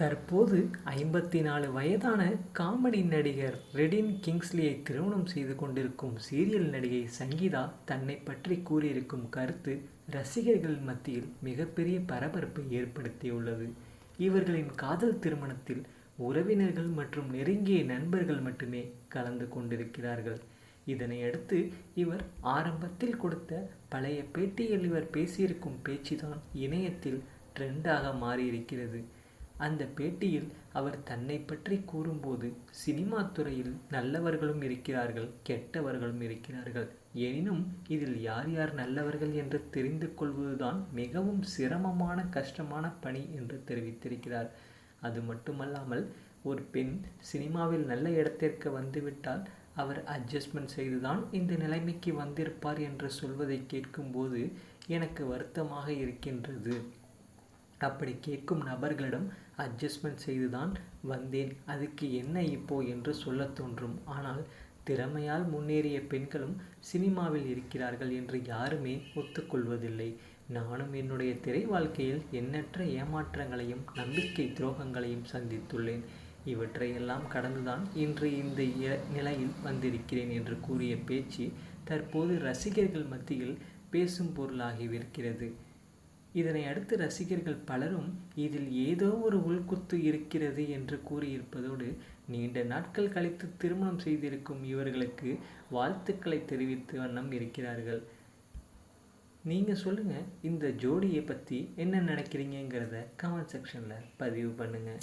தற்போது ஐம்பத்தி நாலு வயதான காமெடி நடிகர் ரெடின் கிங்ஸ்லியை திருமணம் செய்து கொண்டிருக்கும் சீரியல் நடிகை சங்கீதா தன்னை பற்றி கூறியிருக்கும் கருத்து ரசிகர்கள் மத்தியில் மிகப்பெரிய பரபரப்பை ஏற்படுத்தியுள்ளது. இவர்களின் காதல் திருமணத்தில் உறவினர்கள் மற்றும் நெருங்கிய நண்பர்கள் மட்டுமே கலந்து கொண்டிருக்கிறார்கள். இதனையடுத்து இவர் ஆரம்பத்தில் கொடுத்த பழைய பேட்டியில் இவர் பேசியிருக்கும் பேச்சுதான் இணையத்தில் ட்ரெண்டாக மாறியிருக்கிறது. அந்த பேட்டியில் அவர் தன்னை பற்றி கூறும்போது சினிமா துறையில் நல்லவர்களும் இருக்கிறார்கள் கெட்டவர்களும் இருக்கிறார்கள். எனினும் இதில் யார் யார் நல்லவர்கள் என்று தெரிந்து கொள்வதுதான் மிகவும் சிரமமான கஷ்டமான பணி என்று தெரிவித்திருக்கிறார். அது மட்டுமல்லாமல் ஒரு பெண் சினிமாவில் நல்ல இடத்திற்கு வந்துவிட்டால் அவர் அட்ஜஸ்ட்மெண்ட் செய்துதான் இந்த நிலைமைக்கு வந்திருப்பார் என்று சொல்வதை கேட்கும்போது எனக்கு வருத்தமாக இருக்கின்றது. அப்படி கேட்கும் நபர்களிடம் அட்ஜஸ்ட்மெண்ட் செய்துதான் வந்தேன். அதுக்கு என்ன இப்போ என்று சொல்ல தோன்றும். ஆனால் திறமையால் முன்னேறிய பெண்களும் சினிமாவில் இருக்கிறார்கள் என்று யாருமே ஒத்துக்கொள்வதில்லை. நானும் என்னுடைய திரை வாழ்க்கையில் எண்ணற்ற ஏமாற்றங்களையும் நம்பிக்கை துரோகங்களையும் சந்தித்துள்ளேன். இவற்றையெல்லாம் கடந்துதான் இன்று இந்த நிலையில் வந்திருக்கிறேன் என்று கூறிய பேச்சு தற்போது ரசிகர்கள் மத்தியில் பேசும் பொருளாகிவிருக்கிறது இதனை அடுத்து ரசிகர்கள் பலரும் இதில் ஏதோ ஒரு உள்குத்து இருக்கிறது என்று கூறியிருப்பதோடு நீண்ட நாட்கள் கழித்து திருமணம் செய்திருக்கும் இவர்களுக்கு வாழ்த்துக்களை தெரிவித்து வண்ணம் இருக்கிறார்கள். நீங்கள் சொல்லுங்கள் இந்த ஜோடியை பற்றி என்ன நினைக்கிறீங்கிறத கமெண்ட் செக்ஷனில் பதிவு பண்ணுங்கள்